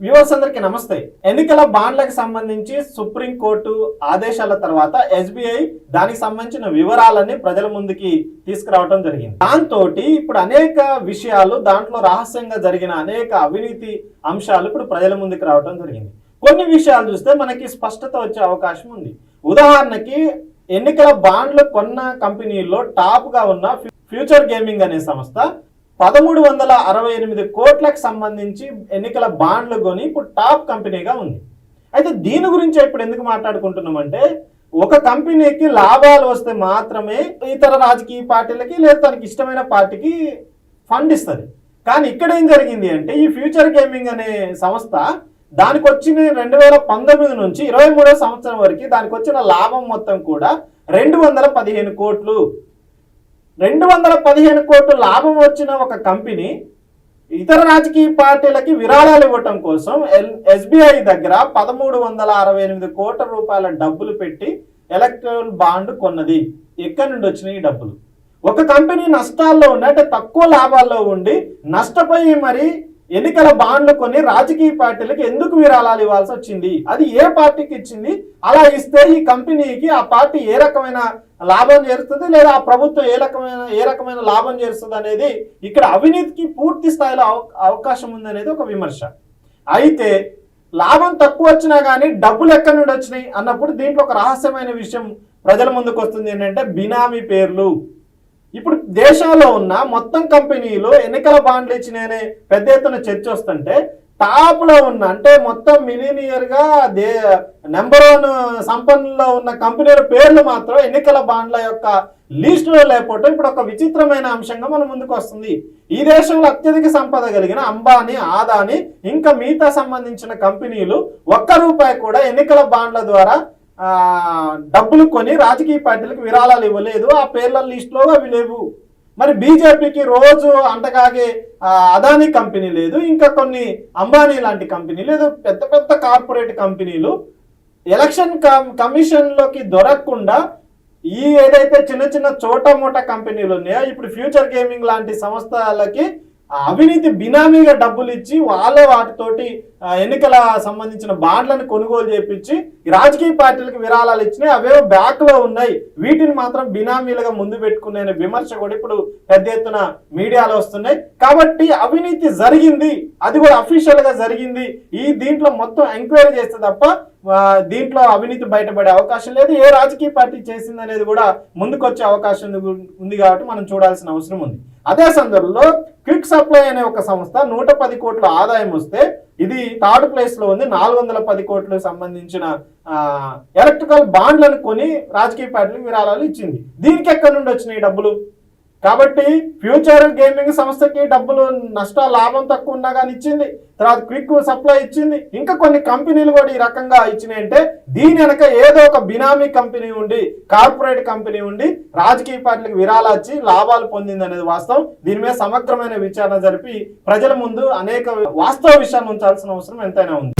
Viewers అందరికి నమస్తే. ఎన్నికల బాండ్లకు సంబంధించి సుప్రీంకోర్టు ఆదేశాల తర్వాత ఎస్బీఐ దానికి సంబంధించిన వివరాలన్నీ ప్రజల ముందుకి తీసుకురావడం జరిగింది. దాంతో ఇప్పుడు అనేక విషయాలు దాంట్లో రహస్యంగా జరిగిన అనేక అవినీతి అంశాలు ఇప్పుడు ప్రజల ముందుకు రావడం జరిగింది. కొన్ని విషయాలు చూస్తే మనకి స్పష్టత వచ్చే అవకాశం ఉంది. ఉదాహరణకి ఎన్నికల బాండ్లు కొన్న కంపెనీల్లో టాప్గా ఉన్న ఫ్యూచర్ గేమింగ్ అనే సంస్థ పదమూడు వందల అరవై ఎనిమిది కోట్లకు సంబంధించి ఎన్నికల బాండ్లు కొని ఇప్పుడు టాప్ కంపెనీగా ఉంది. అయితే దీని గురించి ఇప్పుడు ఎందుకు మాట్లాడుకుంటున్నామంటే ఒక కంపెనీకి లాభాలు వస్తే మాత్రమే ఇతర రాజకీయ పార్టీలకి లేదా తనకి ఇష్టమైన పార్టీకి ఫండ్ ఇస్తుంది. కానీ ఇక్కడ ఏం జరిగింది అంటే ఈ ఫ్యూచర్ గేమింగ్ అనే సంస్థ దానికి వచ్చిన రెండు వేల పంతొమ్మిది నుంచి ఇరవై మూడో సంవత్సరం వరకు దానికి వచ్చిన లాభం మొత్తం కూడా రెండు వందల పదిహేను కోట్లు. రెండు వందల పదిహేను కోట్లు లాభం వచ్చిన ఒక కంపెనీ ఇతర రాజకీయ పార్టీలకి విరాళాలు ఇవ్వటం కోసం ఎల్ ఎస్బీఐ దగ్గర పదమూడు వందల అరవై ఎనిమిది కోట్ల రూపాయల డబ్బులు పెట్టి ఎలక్ట్రల్ బాండ్ కొన్నది. ఎక్కడి నుండి వచ్చినాయి డబ్బులు? ఒక కంపెనీ నష్టాల్లో ఉండి అంటే తక్కువ లాభాల్లో ఉండి నష్టపోయి మరి ఎన్నికల బాండ్లు కొన్ని రాజకీయ పార్టీలకు ఎందుకు విరాళాలు ఇవ్వాల్సి వచ్చింది? అది ఏ పార్టీకి ఇచ్చింది? అలా ఇస్తే ఈ కంపెనీకి ఆ పార్టీ ఏ రకమైన లాభం చేరుతుంది లేదా ఆ ప్రభుత్వం ఏ రకమైన ఏ రకమైన లాభం చేరుస్తుంది అనేది ఇక్కడ అవినీతికి పూర్తి స్థాయిలో అవకాశం ఉంది అనేది ఒక విమర్శ. అయితే లాభం తక్కువ వచ్చినా కానీ డబ్బులు ఎక్కడి నుండి వచ్చినాయి అన్నప్పుడు దీంట్లో ఒక రహస్యమైన విషయం ప్రజల ముందుకు వస్తుంది ఏంటంటే బినామీ పేర్లు. ఇప్పుడు దేశంలో ఉన్న మొత్తం కంపెనీలు ఎన్నికల బాండ్లు ఇచ్చిననే పెద్ద ఎత్తున చర్చ వస్తుంటే టాప్లో ఉన్న అంటే మొత్తం మిలీనియర్గా దే నెంబర్ వన్ సంపన్నులో ఉన్న కంపెనీల పేర్లు మాత్రం ఎన్నికల బాండ్ల యొక్క లీస్ట్లో ఇప్పుడు ఒక విచిత్రమైన అంశంగా మన ముందుకు వస్తుంది. ఈ దేశంలో అత్యధిక సంపద కలిగిన అంబానీ ఆదాని ఇంకా మిగతా సంబంధించిన కంపెనీలు ఒక్క రూపాయి కూడా ఎన్నికల బాండ్ల ద్వారా డబ్బులు కొని రాజకీయ పార్టీలకు విరాళాలు ఇవ్వలేదు. ఆ పేర్ల లిస్టులో అవి లేవు. మరి బీజేపీకి రోజు అంటకాగే అదానీ కంపెనీ లేదు. ఇంకా కొన్ని అంబానీ లాంటి కంపెనీ లేదు. పెద్ద పెద్ద కార్పొరేట్ కంపెనీలు ఎలక్షన్ కమిషన్లోకి దొరకకుండా ఈ ఏదైతే చిన్న చిన్న చోట మోట కంపెనీలు ఉన్నాయో ఇప్పుడు ఫ్యూచర్ గేమింగ్ లాంటి సంస్థలకి అవినీతి బినామీగా డబ్బులు ఇచ్చి వాళ్ళే వాటితోటి ఎన్నికల సంబంధించిన బాండ్లను కొనుగోలు చేపించి రాజకీయ పార్టీలకు విరాళాలు ఇచ్చినాయి. అవేవో బ్యాక్లో ఉన్నాయి. వీటిని మాత్రం బినామీలుగా ముందు పెట్టుకునే విమర్శ కూడా ఇప్పుడు పెద్ద ఎత్తున మీడియాలో వస్తున్నాయి. కాబట్టి అవినీతి జరిగింది. అది కూడా అఫీషియల్గా జరిగింది. ఈ దీంట్లో మొత్తం ఎంక్వైరీ చేస్తే తప్ప దీంట్లో అవినీతి బయటపడే అవకాశం లేదు. ఏ రాజకీయ పార్టీ చేసింది అనేది కూడా ముందుకొచ్చే అవకాశం ఉంది- కాబట్టి మనం చూడాల్సిన అవసరం ఉంది. అదే సందర్భంలో క్విక్ సప్లై అనే ఒక సంస్థ నూట పది కోట్ల ఆదాయం వస్తే ఇది థర్డ్ ప్లేస్లో ఉంది. నాలుగు వందల పది కోట్లకు సంబంధించిన ఎలక్ట్రికల్ బాండ్లను కొని రాజకీయ పార్టీలకు విరాళాలు ఇచ్చింది. దీనికి ఎక్కడి నుండి వచ్చినాయి ఈ డబ్బులు? కాబట్టి ఫ్యూచర్ గేమింగ్ సంస్థకి డబ్బులు నష్ట లాభం తక్కువ ఉన్నా కానీ ఇచ్చింది. తర్వాత క్విక్ సప్లై ఇచ్చింది. ఇంకా కొన్ని కంపెనీలు కూడా ఈ రకంగా ఇచ్చినాయి అంటే దీని వెనక ఏదో ఒక బినామీ కంపెనీ ఉండి కార్పొరేట్ కంపెనీ ఉండి రాజకీయ పార్టీలకు విరాళాచ్చి లాభాలు పొందింది అనేది వాస్తవం. దీని మీద సమగ్రమైన విచారణ జరిపి ప్రజల ముందు అనేక వాస్తవ విషయాన్ని ఉంచాల్సిన అవసరం ఎంతైనా ఉంది.